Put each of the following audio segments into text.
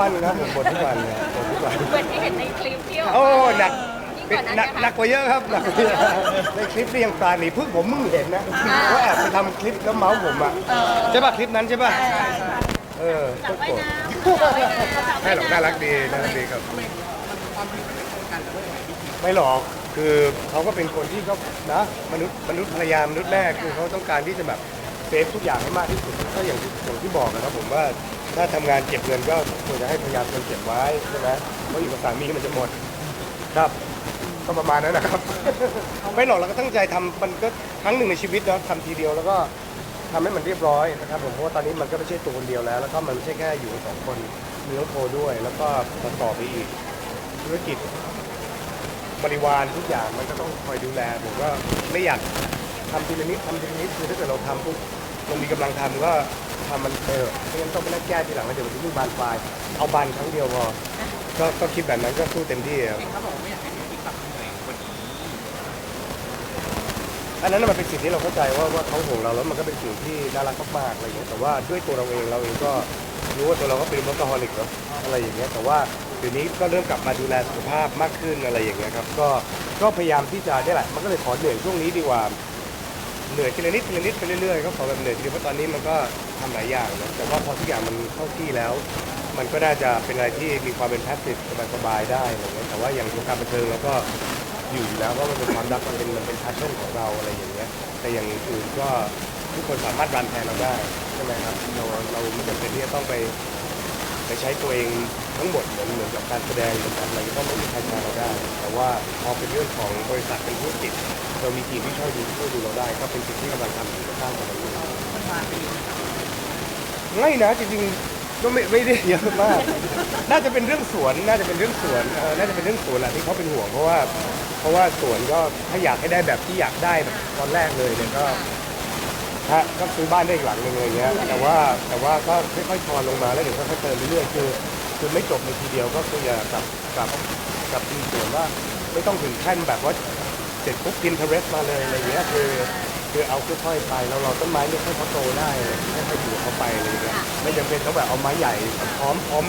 วันครับผมบ่นทุกวันเนี่ยบ่นทุกวัน เหมือนที่เห็นในคลิปที่แบบโอ้หนักยิ่งกว่านั้นหนักนะคะหนักกว่าเยอะครับหนักกว่าเยอะในคลิปนี่ยังปราณีเพิ่งผมมึงเห็นนะว่าแอบไปทำคลิปแล้วเมาส์ผมอะใช่ป่ะคลิปนั้นใช่ป่ะเออก็โกรธไม่หรอกน่ารักดีน่ารักดีครับ ไม่หรอกคือเขาก็เป็นคนที่ก็นะมนุษย์มนุษย์ภรรยามนุษย์แรกคือเขาต้องการที่จะแบบเซฟทุกอย่างให้มากที่สุดก็อย่างที่อย่างที่บอกนะครับผมว่า ถ้าทำงานเก็บเงินก็ควรจะให้พยายามเก็บไว้ใช่ไหมเพราะอยู่กับสามีมันจะหมด ครับ ก็ประมาณนั้นนะครับ ไม่หรอกเราก็ตั้งใจทำมันก็ครั้งหนึ่งในชีวิตเนาะทำทีเดียวแล้วก็ทำให้มันเรียบร้อยนะครับผมเพราะว่าตอนนี้มันก็ไม่ใช่ตัวคนเดียวแล้ว แล้วก็มันไม่ใช่แค่อยู่สองคนมีน้องโทด้วย แล้วก็ต่อต่อไปอีกธุรกิจบริวารทุกอย่างมันก็ต้องคอยดูแลผมก็ไม่อยากทำทีละนิดทำทีละนิดคือถ้าเกิดเราทำปุ๊บเรามีกำลังทำก็ ทำมันเออไม่งั้นต้องไปนั่งแก้ทีหลังแล้วเดี๋ยวมันจะยิ่งบานปลาย เอาบานครั้งเดียวพอก็ก็คิดแบบนั้นก็สู้เต็มที่ครับ เขาบอกว่าไม่อยากให้พี่ติ๊กกลับเหนื่อยกว่านี้อันนั้นนะมันเป็นสิ่งที่เราเข้าใจว่าว่าเขาห่วงเราแล้วมันก็เป็นสิ่งที่น่ารักมากๆอะไรอย่างเงี้ยแต่ว่าด้วยตัวเราเองเราเองก็รู้ว่าตัวเราก็เป็นมัลติฮอลิกเนาะอะไรอย่างเงี้ยแต่ว่าเดี๋ยวนี้ก็เริ่มกลับมาดูแลสุขภาพมากขึ้นอะไรอย่างเงี้ยครับก็ก็พยายามที่จะได้แหละมันก็เลยขอเหนื่อยช่วงนี้ดีกว่า เหนื่อยทีละนิดทีละนิดไปเรื่อยๆก็ขอแบบเหนื่อยทีเดียวเพราะตอนนี้มันก็ทำหลายอย่างนะแต่ว่าพอทุกอย่างมันเข้าที่แล้ว มันก็น่าจะเป็นอะไรที่มีความเป็นแพสซีฟสบายๆได้อะไรเงี้ยแต่ว่าอย่างวงการบันเทิงเราก็อยู่อยู่แล้วว่ามันเป็นความรักมันเป็นมันเป็น passion ของเราอะไรอย่างเงี้ยแต่อย่างอื่นก็ทุกคนสามารถรันแทนเราได้ใช่ไหมครับเราเราไม่จำเป็นที่จะต้องไป ไปใช้ตัวเองทั้งหมดเหมือนเหมือนกับการแสดงเหมือนกันอะไรก็ไม่มีใครแทนเราได้ แต่ว่าพอเป็นเรื่องของบริษัทเป็นธุรกิจ เรามีทีมที่ช่วยดูช่วยดูเราได้ ก็เป็นสิ่งที่กำลังทำอยู่ข้างๆกันอยู่มันมาปีนึงง่ายนะจริงๆก็ไม่ไม่ได้เยอะมาก น่าจะเป็นเรื่องสวนน่าจะเป็นเรื่องสวนเออน่าจะเป็นเรื่องสวนแหละที่เขาเป็นห่วงเพราะว่า เพราะว่าสวนก็ถ้าอยากให้ได้แบบที่อยากได้แบบตอนแรกเลยเนี่ยก็ฮะก็ซื้อบ้านได้อีกหลังหนึงอะไรเงี้ยแต่ว่าแต่ว่าก็ค่อยๆทอนลงมาแล้วเดี๋ยวค่อยๆเติมเรื่อยๆคือคือไม่จบในทีเดียวก็คืออย่ากับกับกับทีส่วนว่าไม่ต้องถึงขั้นแบบว่า สร็จปุ๊บกินเทเรสมาเลยอะไรเงี้ยคือคือเอาค่อยๆไปแล้วเราต้นไม้เนี่ยค่อยเขาโตได้ค่อยๆอยู่กับเขาไปอะไรเงี้ยไม่จำเป็นต้องแบบเอาไม้ใหญ่พร้อมพร้อม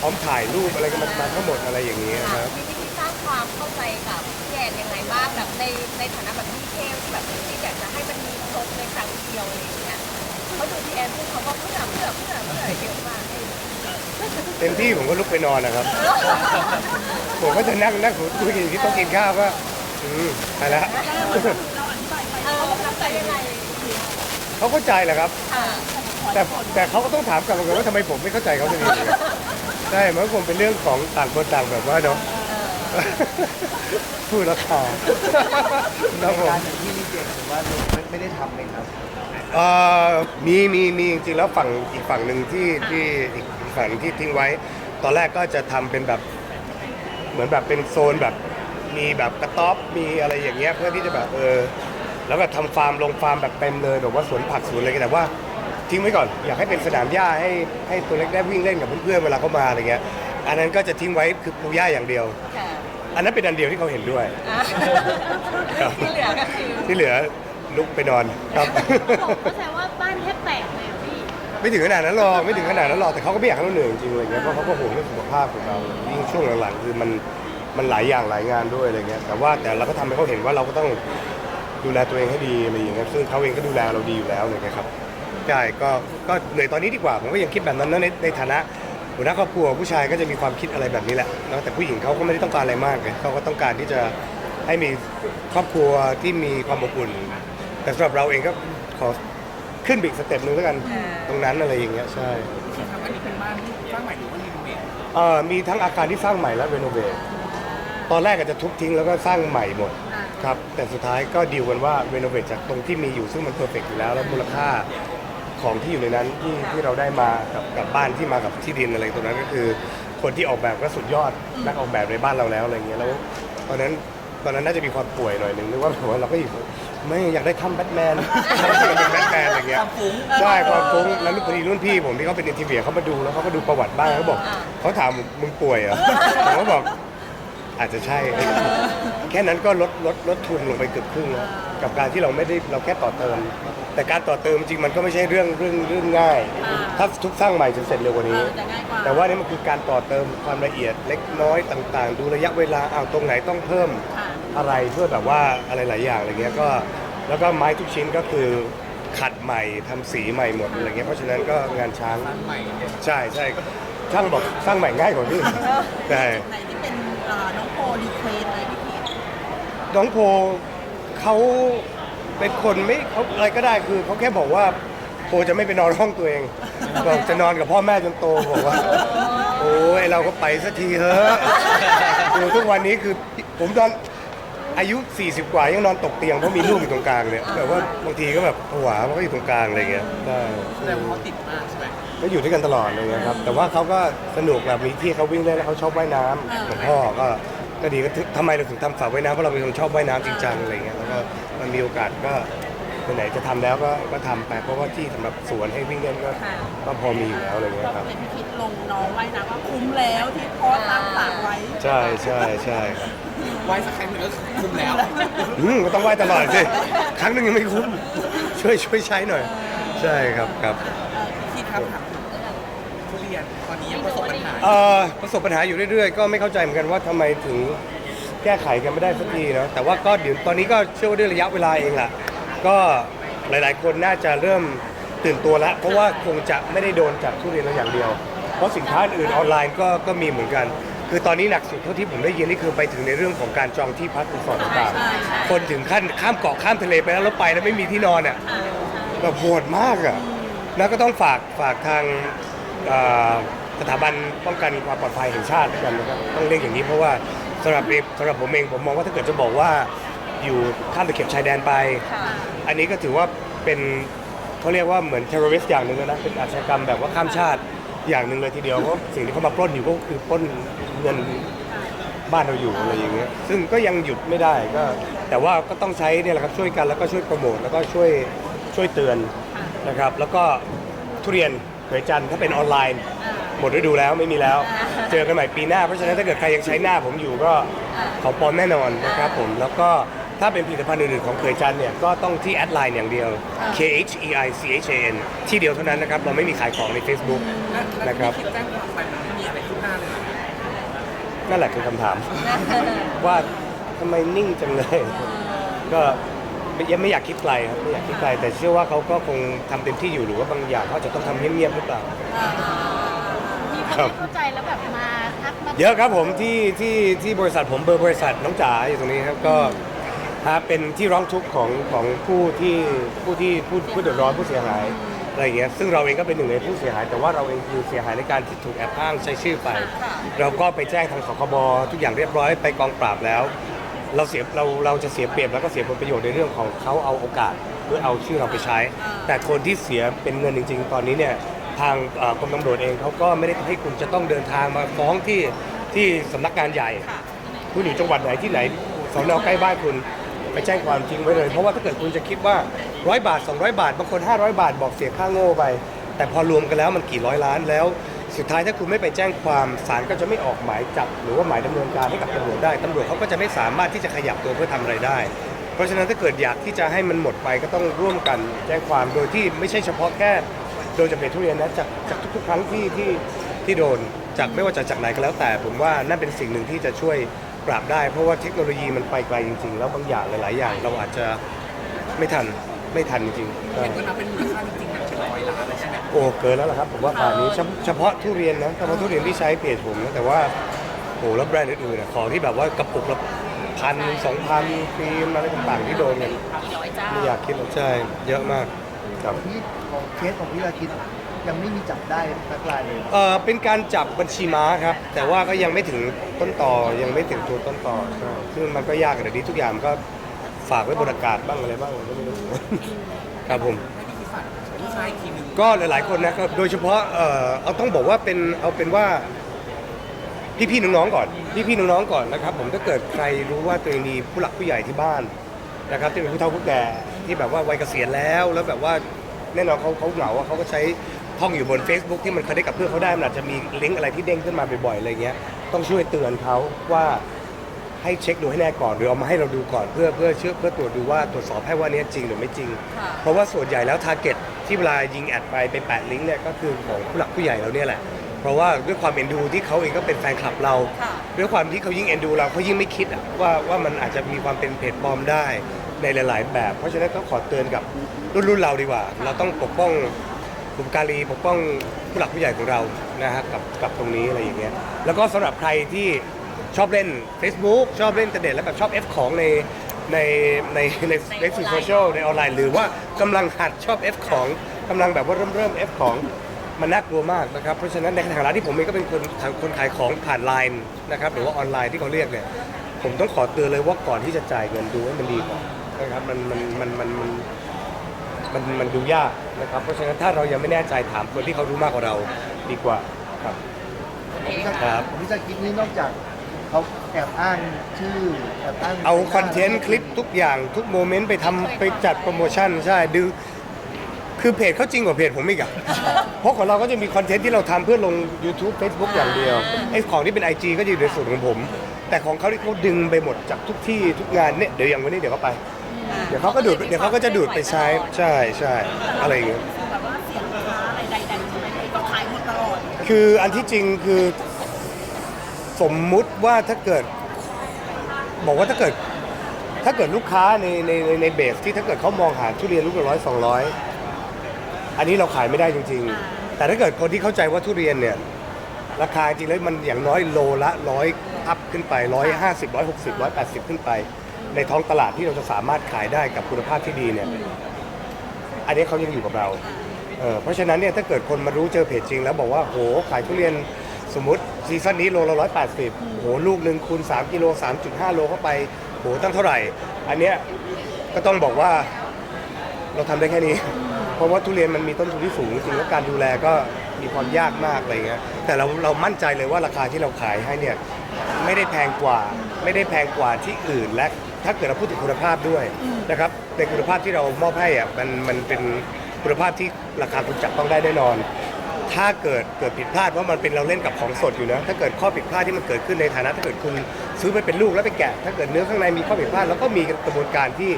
พร้อมถ่ายรูปอะไรกันมาทั้งหมดอะไรอย่างเงี้ยค่ะครับพี่ที่สร้างความเข้าใจกับพี่แอนยังไงบ้างแบบในในฐานะแบบพี่เทลที่แบบที่อยากจะให้มันมีครบในครั้งเดียวอะไรอย่างเงี้ยเขาดูพี่แอนพูดเขาว่าเพื่อเพื่อเพื่อเพื่อเยอะมากเต็มที่ผมก็ลุกไปนอนนะครับ ผมก็จะนั่งนั่งคุยกันอยู่ที่โต๊ะกินข้าวก็ อืมไปแล้วเออเข้าใจยังไงเขาเข้าใจแหละครับค่ะแต่แต่เขาก็ต้องถามกลับมาก่อนว่าทำไมผมไม่เข้าใจเขาทีนี้ใช่มันก็คงเป็นเรื่องของต่างคนต่างแบบว่าเนาะพูดแล้วข่าวนะผม การอย่างที่ลิเจนถือว่าไม่ไม่ได้ทำเลยครับ เอ่อมีมีมีจริงๆแล้วฝั่งอีกฝั่งหนึ่งที่ที่อีกฝั่งหนึ่งที่ทิ้งไว้ ตอนแรกก็จะทำเป็นแบบเหมือนแบบเป็นโซนแบบ มีแบบกระต๊อบมีอะไรอย่างเงี้ยเพื่อที่จะแบบเออแล้วก็ทำฟาร์มลงฟาร์มแบบเต็มเลยแบบว่าสวนผักสวนอะไรกันแต่ว่าทิ้งไว้ก่อนอยากให้เป็นสนามหญ้าให้ให้ตัวเล็กได้วิ่งเล่นกับเพื่อนๆเวลาเขามาอะไรเงี้ยอันนั้นก็จะทิ้งไว้คือปูหญ้าอย่างเดียว ค่ะอันนั้นเป็นอันเดียวที่เขาเห็นด้วย อะที่เหลือก็คือที่เหลือลุกไปนอนครับ ก็แสดงว่าบ้านแทบแตกเลยอะพี่ไม่ถึงขนาดนั้นหรอกไม่ถึงขนาดนั้นหรอกแต่เขาก็ไม่อยากให้เราเหนื่อยจริงๆอะไรเงี้ยเพราะเขาก็ห่วงเรื่องสุขภาพของเรายิ่งช่วงหลังๆคือมัน มันหลายอย่างหลายงานด้วยอะไรเงี้ยแต่ว่าแต่เราก็ทำให้เขาเห็นว่าเราก็ต้องดูแลตัวเองให้ดีอะไรอย่างเงี้ยซึ่งเขาเองก็ดูแลเราดีอยู่แล้วอะไรเงี้ยครับใช่ก็ก็เหนื่อยตอนนี้ดีกว่าผมก็ยังคิดแบบนั้นนะในในฐานะหัวหน้าครอบครัวผู้ชายก็จะมีความคิดอะไรแบบนี้แหละเนอะแต่ผู้หญิงเขาก็ไม่ได้ต้องการอะไรมากเลยเขาก็ต้องการที่จะให้มีครอบครัวที่มีความอบอุ่น แต่สำหรับเราเองก็ขอขึ้นไปอีกสเต็ปหนึ่งแล้วกันตรงนั้นอะไรอย่างเงี้ยใช่ที่ทำอันนี้เป็นบ้านที่สร้างใหม่หรือว่ารีโนเวท เอ่อมีทั้งอาคารที่สร้างใหม่และรีโนเวท ตอนแรกอาจจะทุบทิ้งแล้วก็สร้างใหม่หมดครับแต่สุดท้ายก็ดีลกันว่ารีโนเวทจากตรงที่มีอยู่ซึ่งมันเพอร์เฟกอยู่แล้ว แล้วมูลค่าของที่อยู่ในนั้นที่ที่เราได้มากับกับบ้านที่มากับที่ดินอะไรตรงนั้นก็คือ คนที่ออกแบบก็สุดยอดนักออกแบบในบ้านเราแล้วอะไรเงี้ยแล้วตอนนั้นตอนนั้นน่าจะมีความป่วยหน่อยหนึ่งนึกว่าผมว่าเราก็อยู่ไม่อยากได้ทำแบทแมนเป็นแบทแมนอะไรเงี้ยความฟุ้งใช่ความฟุ้งแล้วพอดีรุ่นพี่ผมที่เขาเป็นอินทีเวียเขามาดูแล้วเขาก็ดูประวัติบ้างเขาบอกเขาถามมึงป่วยเหรอผมก็บอก อาจจะใช่ แค่นั้นก็ลดลดลดทุนลงไปเกือบครึ่งแล้วกับการที่เราไม่ได้เราแค่ต่อเติม แต่การต่อเติมจริงมันก็ไม่ใช่เรื่องเรื่องเรื่องง่าย ถ้าทุกสร้างใหม่จะเสร็จเร็วกว่านี้ จะง่ายกว่า แต่ว่านี่มันคือการต่อเติมความละเอียดเล็กน้อยต่าง ๆ ดูระยะเวลาอ้าวตรงไหนต้องเพิ่มค่ะ อะไรเพื่อแบบว่าอะไรหลายอย่างอะไรเงี้ยก็ แล้วก็ไม้ทุกชิ้นก็คือขัดใหม่ทำสีใหม่หมดอะไรเงี้ยเพราะฉะนั้นก็งานช้างสร้างใหม่เนี่ยใช่ใช่ช่างบอกสร้างใหม่ง่ายกว่าพี่ใช่ ไหนที่เป็นเอ่อน้องโพรีเควสเลยพี่พีทน้องโพเขาเป็นคนไม่เขาอะไรก็ได้คือเขาแค่บอกว่าโพจะไม่ไปนอนห้องตัวเองบอกจะนอนกับพ่อแม่จนโตบอกว่า โอ้ยเราก็ไปสักทีเถอะดูทุกวันนี้คือผมตอนอายุ 40 กว่ายังนอนตกเตียงเพราะมีลูกอยู่ตรงกลางเนี่ยแบบว่าบางทีก็แบบผวาเพราะเขาอยู่ตรงกลางอะไรเงี้ยได้ แสดงว่าเขาติดมากใช่ไหม ก็อยู่ด้วยกันตลอดอะไรเงี้ยครับ แต่ว่าเขาก็สนุกแบบมีที่เขาวิ่งเล่นแล้วเขาชอบว่ายน้ำเหมือนพ่อก็ก็ดีก็ถึงทำไมเราถึงทำฝาว่ายน้ำเพราะเราเป็นคนชอบว่ายน้ำจริงจังอะไรเงี้ยแล้วก็มันมีโอกาสก็ไหนๆจะทำแล้วก็ก็ทำไปเพราะว่าที่สำหรับสวนให้วิ่งเล่นก็ก็พอมีอยู่แล้วอะไรเงี้ยครับเป็นพี่พีทลงน้องไว้นะว่าคุ้มแล้วที่พ่อตั้งฝากไว้ใช่ใช่ใช่ครับไว้สักครั้งหนึ่งก็คุ้มแล้ว อืมก็ต้องไหว้ตลอดสิครั้งหนึ่งยังไม่คุ้มช่วยช่วยใช้หน่อย ใช่ครับครับ เอ่อพี่พีทที่ทำถามทุเรียนตอนนี้ยังประสบปัญหาเอ่อประสบปัญหาอยู่เรื่อยๆ ก็ไม่เข้าใจเหมือนกันว่าทำไมถึงแก้ไขกันไม่ได้สักทีนะแต่ว่าก็เดี๋ยวตอนนี้ก็เชื่อว่าด้วยระยะเวลาเองล่ะ ก็หลายๆ คนน่าจะเริ่มตื่นตัวแล้ว เพราะว่าคงจะไม่ได้โดนจากทุเรียนเราอย่างเดียว เพราะสินค้าอื่นออนไลน์ก็ก็มีเหมือนกัน คือตอนนี้หนักสุดเท่าที่ผมได้ยินนี่คือไปถึงในเรื่องของการจองที่พักรีสอร์ทต่างๆคนถึงขั้นข้ามเกาะข้ามทะเลไปแล้วแล้วไปแล้วไม่มีที่นอนอะแบบโหดมากอะ แล้วก็ต้องฝากฝากทางสถาบันป้องกันความปลอดภัยแห่งชาติด้วยกันนะครับต้องเรียกอย่างนี้เพราะว่าสำหรับสำหรับผมเองผมมองว่าถ้าเกิดจะบอกว่าอยู่ข้ามตะเข็บชายแดนไป อันนี้ก็ถือว่าเป็นเขาเรียกว่าเหมือนเทอร์ริสอย่างหนึ่งเลยนะเป็นอาชญากรรมแบบว่าข้ามชาติอย่างหนึ่งเลยทีเดียวเพราะสิ่งที่เขามาปล้นอยู่ก็คือปล้นเงินบ้านเราอยู่อะไรอย่างเงี้ยซึ่งก็ยังหยุดไม่ได้ก็แต่ว่าก็ต้องใช้เนี่ยแหละครับช่วยกันแล้วก็ช่วยโปรโมทแล้วก็ช่วยช่วยเตือน นะครับ แล้วก็ทุเรียนเขยจันทร์ถ้าเป็นออนไลน์ หมดฤดูแล้วไม่มีแล้ว เจอกันใหม่ปีหน้า เพราะฉะนั้นถ้าเกิดใครยังใช้หน้าผมอยู่ก็ของปลอมแน่นอนนะครับผม แล้วก็ถ้าเป็นผลิตภัณฑ์อื่นๆของเคยจันทร์เนี่ยก็ต้องที่แอดไลน์อย่างเดียว K H E I C H A N ที่เดียวเท่านั้นนะครับ เราไม่มีขายของใน Facebook และและนะครับที่คิดแจ้งความไปมันไม่มีอะไรขึ้นหน้าเลยเหรอนั่นแหละคือคำถาม ว่าทำไมนิ่งจังเลย ก็ ยังไม่อยากคิดไกลครับไม่อยากคิดไกลแต่เชื่อว่าเขาก็คงทำเต็มที่อยู่หรือว่าบางอย่างเขาอาจจะต้องทำเงียบๆหรือเปล่า มีคนไม่เข้าใจแล้วแบบมาทักมาเยอะครับผมที่ที่ที่บริษัทผมเบอร์บริษัทน้องจ๋าอยู่ตรงนี้ครับก็ฮะเป็นที่ร้องทุกข์ของของผู้ที่ผู้ที่ผู้ผู้เดือดร้อนผู้เสียหายอะไรอย่างเงี้ยซึ่งเราเองก็เป็นหนึ่งในผู้เสียหาย แต่ว่าเราเองคือเสียหายในการที่ถูกแอบอ้างใช้ชื่อไป เราก็ไปแจ้งทางสคบทุกอย่างเรียบร้อยไปกองปราบแล้ว เราเสียเราเราจะเสียเปรียบแล้วก็เสียผลประโยชน์ในเรื่องของเขาเอาโอกาสเพื่อเอาชื่อเราไปใช้ แต่คนที่เสียเป็นเงินจริง ๆ ตอนนี้เนี่ยทางเอ่อกรมตำรวจเองเขาก็ไม่ได้ให้คุณจะต้องเดินทางมาฟ้องที่ที่สำนักงานใหญ่ คุณอยู่จังหวัดไหนที่ไหนสอนอใกล้บ้านคุณไปแจ้งความจริงไว้เลย เพราะว่าถ้าเกิดคุณจะคิดว่าร้อยบาท 200 บาท บางคน 500 บาท บอกเสียค่าโง่ไป แต่พอรวมกันแล้วมันกี่ร้อยล้านแล้ว สุดท้ายถ้าคุณไม่ไปแจ้งความศาลก็จะไม่ออกหมายจับ หรือว่าหมายดำเนินการให้กับตำรวจได้ตำรวจเขาก็จะไม่สามารถที่จะขยับตัวเพื่อทำอะไรได้ เพราะฉะนั้นถ้าเกิดอยากที่จะให้มันหมดไปก็ต้องร่วมกันแจ้งความโดยที่ไม่ใช่เฉพาะแค่ โดนจากเพจทุเรียนนะจากจากทุกๆครั้งที่ที่ที่โดนจากไม่ว่าจะจากไหนก็แล้วแต่ ผมว่านั่นเป็นสิ่งหนึ่งที่จะช่วยปราบได้ เพราะว่าเทคโนโลยีมันไปไกลจริง ๆ แล้วบางอย่างหลาย ๆ อย่าง เราอาจจะไม่ทันไม่ทันจริงๆ เห็นว่านับเป็นมูลค่าจ โอ้เกินแล้วล่ะครับผมว่าป่านนี้เฉพเฉพาะทุเรียนนะเฉพาะทุเรียนที่ใช้เพจผมนะแต่ว่าโอ้แล้วแบรนด์อื่นๆอะของที่แบบว่ากระปุกละพันสองพันครีมอะไรต่างๆที่โดนเนี่ยกี่ร้อยเจ้าไม่อยากคิดหรอกใช่เยอะมากครับ ที่ของเคสของพี่อาทิตย์ยังไม่มีจับได้สักรายเลย เออเป็นการจับบัญชีม้าครับ แต่ว่าก็ยังไม่ถึงต้นต่อยังไม่ถึงตัวต้นต่อใช่ซึ่งมันก็ยากอะเดี๋ยวนี้ทุกอย่างมันก็ฝากไว้บนอากาศบ้างอะไรบ้างก็ไม่รู้ ครับผมให้พี่คิดฝันลูกค้าอีกทีหนึ่ง ก็หลาย ๆ คนนะครับ โดยเฉพาะเอ่อเอาต้องบอกว่าเป็นเอาเป็นว่าพี่ๆน้องๆก่อน พี่ๆน้องๆก่อนนะครับ ผมถ้าเกิดใครรู้ว่าตัวเองมีผู้หลักผู้ใหญ่ที่บ้านนะครับที่เป็นผู้เฒ่าผู้แก่ที่แบบว่าวัยเกษียณแล้วแล้วแบบว่าแน่นอนเขาเขาเหงาอะเขาก็ใช้ท่องอยู่บน Facebook ที่มันคอนเนคกับเพื่อนเขาได้มันอาจจะมีลิงก์อะไรที่เด้งขึ้นมาบ่อยๆอะไรเงี้ยต้องช่วยเตือนเขาว่าให้เช็คดูให้แน่ก่อนหรือเอามาให้เราดูก่อนเพื่อเพื่อเชื่อเพื่อตรวจดูว่าตรวจสอบให้ว่าเนี้ยจริงหรือไม่จริง ค่ะ เพราะว่าส่วนใหญ่แล้วทาร์เก็ต ที่เวลายิงแอดไปไปแปะลิงก์เนี่ยก็คือของผู้หลักผู้ใหญ่เราเนี่ยแหละ เพราะว่าด้วยความเอ็นดูที่เขาเองก็เป็นแฟนคลับเรา ค่ะด้วยความที่เขายิ่งเอ็นดูเราเขายิ่งไม่คิดอะว่าว่ามันอาจจะมีความเป็นเพจปลอมได้ในหลาย ๆ แบบ เพราะฉะนั้นก็ขอเตือนกับรุ่นรุ่นเราดีกว่า เราต้องปกป้องบุพการีปกป้องผู้หลักผู้ใหญ่ของเรานะฮะกับกับตรงนี้อะไรอย่างเงี้ยแล้วก็สำหรับใครที่ชอบเล่น Facebook ชอบเล่นอินเทอร์เน็ตแล้วแบบชอบ F ของใน ในในในในสื่อโซเชียลในออนไลน์ หรือว่ากำลังหัดชอบ F ของกำลังแบบว่าเริ่มเริ่ม F ของมันน่ากลัวมากนะครับ เพราะฉะนั้นในฐานะที่ผมเองก็เป็นคนทางคนขายของผ่านไลน์นะครับหรือว่าออนไลน์ที่เขาเรียกเนี่ยผมต้องขอเตือนเลยว่าก่อนที่จะจ่ายเงินดูให้มันดีก่อนนะครับมันมันมันมันมัน มันมันดูยากนะครับ เพราะฉะนั้นถ้าเรายังไม่แน่ใจถามคนที่เขารู้มากกว่าเราดีกว่าครับ ครับ วิชาคิดนี้นอกจาก เขาแอบอ้างชื่อแอบอ้างเอาคอนเทนต์คลิปทุกอย่างทุกโมเมนต์ไปทำไปจัดโปรโมชั่นใช่ดูคือเพจเขาจริงกว่าเพจผมอีกอะเพราะของเราก็จะมีคอนเทนต์ที่เราทำเพื่อลง YouTube Facebook อย่างเดียวไอ้ของที่เป็น IG ก็จะอยู่ในส่วนของผม แต่ของเขาที่เขาดึงไปหมดจากทุกที่ทุกงานเนี่ยเดี๋ยวอย่างวันนี้เดี๋ยวเขาไป เดี๋ยวเขาก็ดูดเดี๋ยวเขาก็จะดูดไปใช้ใช่ใช่อะไรอย่างเงี้ย แบบว่าเสียงลูกค้าอะไรใดๆใช่ไหมก็ขายหมดตลอด คืออันที่จริงคือ สมมุติว่าถ้าเกิด บอกว่าถ้าเกิด ถ้าเกิดลูกค้าในในในในเบสที่ถ้าเกิดเขามองหาทุเรียนลูกละร้อยสองร้อยอันนี้เราขายไม่ได้จริง ๆ แต่ถ้าเกิดคนที่เข้าใจว่าทุเรียนเนี่ย ราคาจริงแล้วมันอย่างน้อยโลละร้อยอัพขึ้นไปร้อยห้าสิบร้อยหกสิบร้อยแปดสิบขึ้นไป ในท้องตลาดที่เราจะสามารถขายได้กับคุณภาพที่ดีเนี่ย อันนี้เขายังอยู่กับเราเออเพราะฉะนั้นเนี่ยถ้าเกิดคนมารู้เจอเพจจริง แล้วบอกว่าโหขายทุเรียนสมมติ ซีซั่นนี้โลละร้อยแปดสิบโหลูกหนึ่งคูณ 3 กิโล 3.5 โลเข้าไปโหตั้งเท่าไหร่ อันเนี้ยก็ต้องบอกว่าเราทำได้แค่นี้ เพราะว่าทุเรียนมันมีต้นทุนที่สูงจริงๆแล้วการดูแลก็มีความยากมากอะไรเงี้ยแต่เราเรามั่นใจเลยว่าราคาที่เราขายให้เนี่ยไม่ได้แพงกว่าไม่ได้แพงกว่าที่อื่นและถ้าเกิดเราพูดถึงคุณภาพด้วยนะครับในคุณภาพที่เรามอบให้อะมันมันเป็นคุณภาพที่ราคาคุณจับต้องได้แน่นอน ถ้าเกิดเกิดผิดพลาดว่ามันเป็นเราเล่นกับของสดอยู่นะถ้าเกิดข้อผิดพลาดที่มันเกิดขึ้นในฐานะถ้าเกิดคุณซื้อไปเป็นลูกแล้วไปแกะ ถ้าเกิดเนื้อข้างในมีข้อผิดพลาดแล้วก็มีกระบวนการที่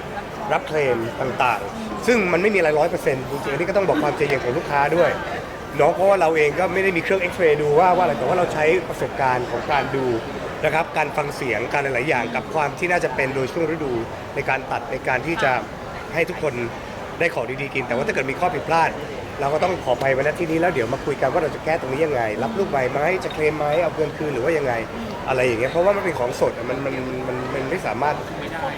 รับเคลมต่างๆ ซึ่งมันไม่มีอะไรร้อยเปอร์เซ็นต์จริงๆอันนี้ก็ต้องบอกความใจเย็นของลูกค้าด้วยเนาะเพราะว่าเราเองก็ไม่ได้มีเครื่องเอ็กซเรย์ดูว่าว่าอะไรแต่ว่าเราใช้ประสบการณ์ของการดูนะครับการฟังเสียงการหลายๆอย่างกับความที่น่าจะเป็นโดยช่วงฤดูในการตัดในการที่จะให้ทุกคนได้ของดีๆกิน แต่ว่าถ้าเกิดมีข้อผิดพลาด เราก็ต้องขออภัยไว้ณที่นี้แล้วเดี๋ยวมาคุยกันว่าเราจะแก้ตรงนี้ยังไง รับลูกใหม่ไหมจะเคลมไหมเอาเงินคืนหรือว่ายังไง อะไรอย่างเงี้ยเพราะว่ามันเป็นของสดอะมันมันมันมันไม่สามารถ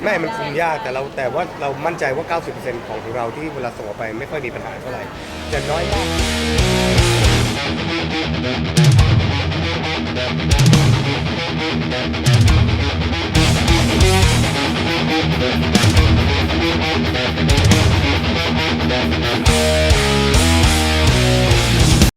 แม่มันคุมยากแต่เราแต่ว่าเรามั่นใจว่า 90%ของของเราที่เวลาส่งออกไปไม่ค่อยมีปัญหาเท่าไหร่จะน้อยมาก Thank